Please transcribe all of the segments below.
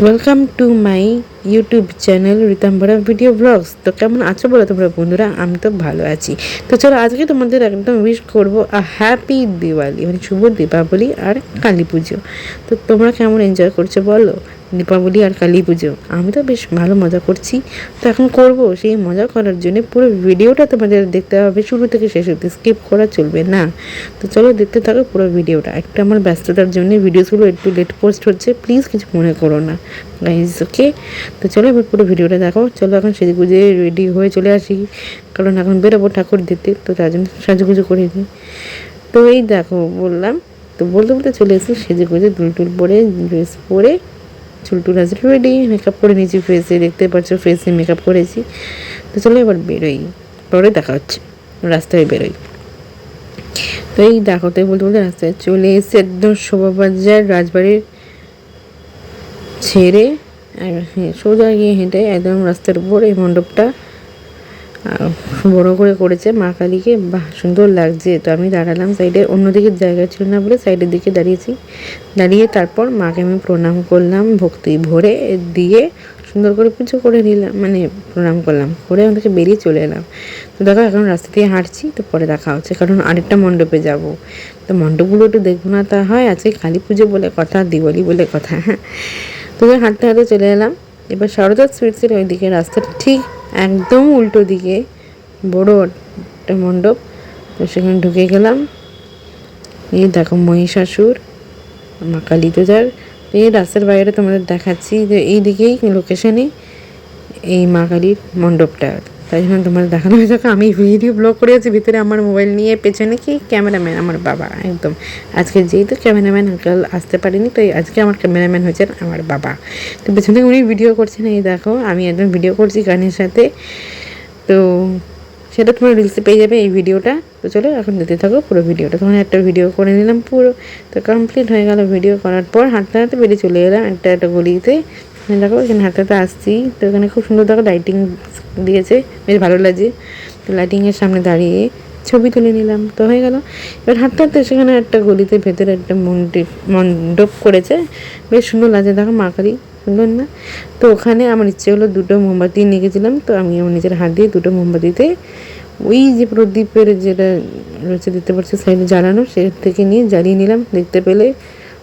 Welcome to my YouTube channel Ritambhara video blogs তো কেমন আছো বলো তোমরা? বন্ধুরা, আমি তো ভালো আছি। তো চলো, আজকে তোমাদের একদম উইশ করব হ্যাপি দিওয়ালি মানে শুভ দীপাবলি আর কালী পুজো। তো তোমরা কেমন এনজয় করছ বলো? দীপাবলি আর কালী পুজো, আমি তো বেশ ভালো মজা করছি। তো এখন করব সেই মজা করার জন্য পুরো ভিডিওটা তোমাদের দেখতে হবে। শুরু থেকে শেষ অব্দি স্কিপ করা চলবে না। তো চলো, দেখতে থাকো পুরো ভিডিওটা। একটা আমার ব্যস্ততার জন্য ভিডিওসগুলো একটু লেট পোস্ট হচ্ছে প্লিজ কিছু মনে করো না। গাইজ ওকে তো চলো এবার পুরো ভিডিওটা দেখো। চলো এখন গুজে রেডি হয়ে চলে আসি। কারণ এখন বেরোবো ঠাকুর দিতে, তো তার জন্য সাজুগুজু করে দিই তো এই দেখো বললাম, তো বলতে বলতে চলে এসেছি সেজে গুজে দুল টুল পরে ড্রেস পরে চুল টুল আছে রেডি মেকআপ করে নিয়েছি ফেসে দেখতে পাচ্ছ ফেসে মেকআপ করেছি। তো চলো এবার বেরোই, পরে দেখা হচ্ছে, রাস্তায় বেরোই। তো এই দেখো তাই বলতে বলতে রাস্তায় চলে এসে একদম শোভাবাজার রাজবাড়ির ছেড়ে। আর সোজা গিয়ে হেঁটে একদম রাস্তার উপর এই মণ্ডপটা বড় করে করেছে মা কালীকে। বাহ, সুন্দর লাগছে। তো আমি দাঁড়ালাম সাইডে, অন্যদিকে জায়গা ছিল না বলে সাইডের দিকে দাঁড়িয়েছি। দাঁড়িয়ে তারপর মাকে আমি প্রণাম করলাম, ভক্তি ভরে দিয়ে সুন্দর করে পুজো করে নিলাম মানে প্রণাম করলাম, করে থেকে বেরিয়ে চলে এলাম। তো দেখো, এখন রাস্তা দিয়ে হাঁটছি, তো পরে দেখা হচ্ছে, কারণ আরেকটা মণ্ডপে যাব। তো মণ্ডপগুলো একটু দেখব না তা হয় আজকে কালী পুজো বলে কথা, দিওয়ালি বলে কথা হ্যাঁ। তো যাই হাঁটতে হাঁটতে চলে এলাম। এবার সারদা সুইটসের ওই দিকে রাস্তাটা ঠিক একদম উল্টো দিকে, বড় একটা মণ্ডপ। তো সেখানে ঢুকে গেলাম। এই দেখো মহিষাসুর, মা কালী তো যার এই রাস্তার বাইরে তোমাদের দেখাচ্ছি যে এই দিকেই লোকেশনে এই মা কালীর মণ্ডপটা। তাই জন্য তোমার দেখানো হয়ে যাক আমি ভিডিও ব্লগ করে আছি, ভিতরে আমার মোবাইল নিয়ে, পেছনে কি ক্যামেরাম্যান আমার বাবা, একদম। আজকে যেহেতু ক্যামেরাম্যান আঙ্কাল আসতে পারিনি, তাই আজকে আমার ক্যামেরাম্যান হয়েছেন আমার বাবা। তো পেছনে উনি ভিডিও করছেন, এই দেখো, আমি একদম ভিডিও করছি গানের সাথে। তো সেটা তোমার রিলসে পেয়ে যাবে এই ভিডিওটা তো চলো, এখন দিতে থাকো পুরো ভিডিওটা তখন একটা ভিডিও করে নিলাম পুরো। তো কমপ্লিট হয়ে গেল ভিডিও করার পর হাঁটতে হাঁটতে বেরিয়ে চলে এলাম একটা একটা গলিতে। দেখো এখানে হাঁটতে হাঁটতে আসছি। তো এখানে খুব সুন্দর দেখো লাইটিং দিয়েছে, বেশ ভালো লাগছে। তো লাইটিংয়ের সামনে দাঁড়িয়ে ছবি তুলে নিলাম, তো হয়ে গেল। এবার হাঁটতে হাঁটতে সেখানে একটা গলিতে ভেতরে একটা মন্দির মণ্ডপ করেছে, বেশ সুন্দর লাগছে দেখো মা কালী সুন্দর না? তো ওখানে আমার ইচ্ছে হলো দুটো মোমবাতি নিয়ে গেছিলাম, তো আমি আমার নিজের হাত দিয়ে দুটো মোমবাতিতে ওই যে প্রদীপের যেটা রয়েছে দেখতে পাচ্ছি সাইডে জ্বালানো সে থেকে নিয়ে জ্বালিয়ে নিলাম দেখতে পেলে।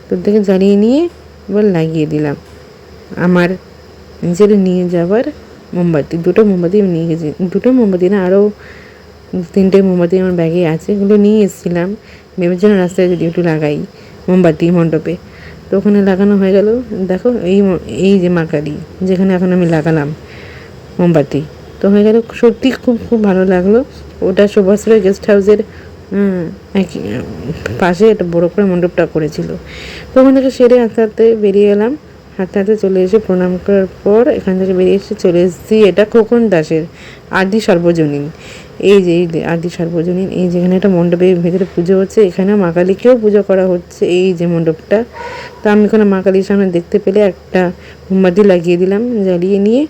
তোর থেকে জ্বালিয়ে নিয়ে এবার লাগিয়ে দিলাম। আমার নিজের নিয়ে যাওয়ার মোমবাতি, দুটো মোমবাতি আমি নিয়ে গেছি। দুটো মোমবাতি না আরও তিনটে মোমবাতি আমার ব্যাগে আছে, এগুলো নিয়ে এসেছিলাম। ভেবেছিলাম রাস্তায় যদি একটু লাগাই মোমবাতি মণ্ডপে। তো ওখানে লাগানো হয়ে গেল। দেখো, এই এই যে মাকারি যেখানে এখন আমি লাগালাম মোমবাতি। তো হয়ে গেল, সত্যি খুব খুব ভালো লাগল। ওটা সুভাষরায় গেস্ট হাউসের পাশে একটা বড়ো করে মণ্ডপটা করেছিল। তো ওখান থেকে সেরে আস্তে আস্তে বেরিয়ে এলাম। হাঁটতে হাতে চলে এসে প্রণাম করার পর এখান থেকে বেরিয়ে এসে চলে এসেছি। এটা খোকন দাসের আদি সর্বজনীন। এই যে এই যে, আদি সর্বজনীন, এই যেখানে একটা মণ্ডপের ভেতরে পুজো হচ্ছে, এখানে মা কালীকেও পুজো করা হচ্ছে এই যে মণ্ডপটা। তো আমি ওখানে মা কালীর সামনে দেখতে পেলে একটা মোমবাতি লাগিয়ে দিলাম, জ্বালিয়ে নিয়ে।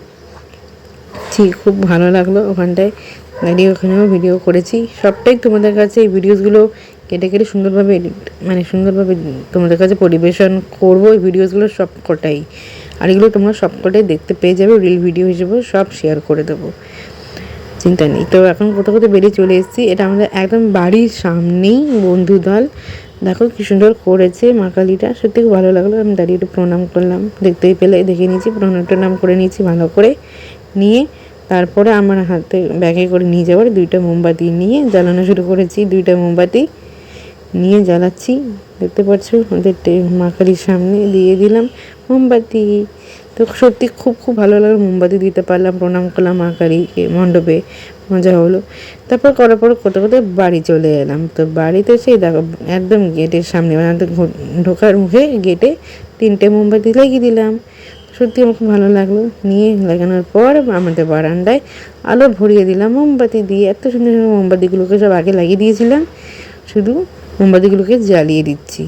ঠিক, খুব ভালো লাগল ওখানটায়। দাঁড়িয়ে ওখানেও ভিডিও করেছি। সবটাই তোমাদের কাছে এই ভিডিওসগুলো কেটে কেটে সুন্দরভাবে edit মানে সুন্দরভাবে তোমাদের কাছে পরিবেশন করব। এই ভিডিওসগুলো সব কটাই। আর এগুলো তোমরা সব কটাই দেখতে পেয়ে যাবে। রিল ভিডিও হিসেবে সব শেয়ার করে দেবো। চিন্তা নেই। তো এখন কোথাও কোথাও বেরিয়ে চলে এসেছি। এটা আমাদের একদম বাড়ির সামনেই বন্ধু দল। দেখো কি সুন্দর করেছে মা কালীটা সত্যি খুব ভালো লাগল। আমি দাঁড়িয়ে একটু প্রণাম করলাম। দেখতেই পেলে, দেখে নিয়েছি। প্রণাম টনাম করে নিয়েছি ভালো করে নিয়ে। তারপরে আমার হাতে ব্যাগে করে নিয়ে যাওয়ার দুইটা মোমবাতি নিয়ে জ্বালানো শুরু করেছি। দুইটা মোমবাতি। নিয়ে জ্বালাচ্ছি। দেখতে পাচ্ছ ওদের টে- মা কালীর সামনে দিয়ে দিলাম মোমবাতি। তো সত্যি খুব খুব ভালো লাগল মোমবাতি দিতে পারলাম, প্রণাম করলাম মা মণ্ডপে। মজা হলো। তারপর করার পর কোথাও কোথাও বাড়ি চলে এলাম। তো বাড়িতে সেই দেখো, একদম গেটের সামনে মানে ঢোকার মুখে গেটে তিনটে মোমবাতি লাগিয়ে দিলাম। সত্যি আমার খুব ভালো লাগল। নিয়ে লাগানোর পর আমাদের বারান্দায় আলো ভরিয়ে দিলাম মোমবাতি দিয়ে। এত সুন্দর সুন্দর মোমবাতিগুলোকে সব আগে লাগিয়ে দিয়েছিলাম। শুধু মোমবাতিগুলোকে জ্বালিয়ে দিচ্ছি।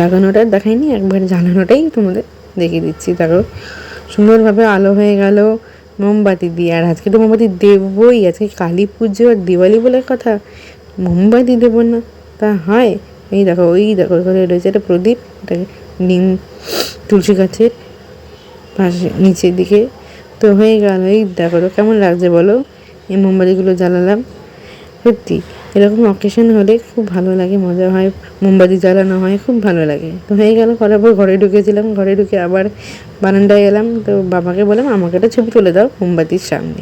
লাগানোটা দেখাইনি, একবার জ্বালানোটাই তোমাদের দেখিয়ে দিচ্ছি। দেখো, সুন্দরভাবে আলো হয়ে গেল মোমবাতি দিয়ে। আর আজকে তো মোমবাতি দেবই, আজকে কালী পুজো আর দিওয়ালি বলে কথা। মোমবাতি দেবো না, তা হয়। এই দেখো, ওই দেখো ওখানে রয়েছে একটা প্রদীপ, এটাকে নিম তুলসী গাছের পাশে, নিচের দিকে। তো হয়ে গেল, এই দেখো কেমন লাগছে বলো? এই মোমবাতিগুলো জ্বালালাম। সত্যি এরকম অকেশন হলে খুব ভালো লাগে, মজা হয়, মোমবাতি জ্বালানো হয়, খুব ভালো লাগে। তো হয়ে গেল, করার পর ঘরে ঢুকেছিলাম, ঘরে ঢুকে আবার বারান্দায় এলাম, তো বাবাকে বললাম, আমাকে একটা ছবি তুলে দাও মোমবাতির সামনে।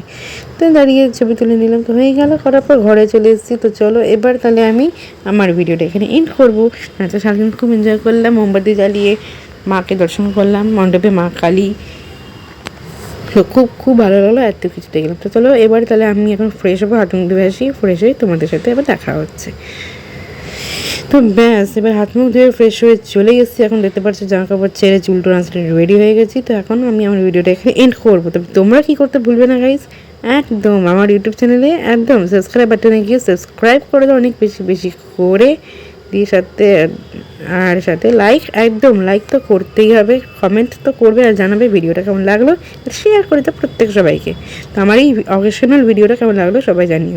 তো দাঁড়িয়ে ছবি তুলে নিলাম, তো হয়ে গেল, করার পর ঘরে চলে এসেছি। তো চলো, এবার তাহলে আমি আমার ভিডিওটা এখানে এন্ড করব। নাচা সারাদিন খুব এনজয় করলাম, মোমবাতি জ্বালিয়ে মাকে দর্শন করলাম, মণ্ডপে মা কালী খুব খুব ভালো লাগল এত কিছু দেখলাম তো চলো, এবার তাহলে আমি এখন ফ্রেশ হব, হাত মুখ ধুয়ে আসি ফ্রেশ হয়ে তোমাদের সাথে এবার দেখা হচ্ছে। তো ব্যাস, এবার হাত মুখ ধুয়ে ফ্রেশ হয়ে চলে গেছি। এখন দেখতে পাচ্ছি জামা কাপড় ছেড়ে চুল টোন আসলে রেডি হয়ে গেছি। তো এখন আমি আমার ভিডিওটা এখানে এন্ড করব। তো তোমরা কী করতে ভুলবে না গাইজ একদম, আমার ইউটিউব চ্যানেলে একদম সাবস্ক্রাইব বাটনে গিয়ে সাবস্ক্রাইব করে দাও, অনেক বেশি বেশি করে। দিয়ে সাথে, আর সাথে লাইক একদম লাইক তো করতেই হবে। কমেন্ট তো করবে আর জানাবে ভিডিওটা কেমন লাগল। শেয়ার করে দাও প্রত্যেক সবাইকে। তো আমার এই অকেশনাল ভিডিওটা কেমন লাগল সবাই জানিও।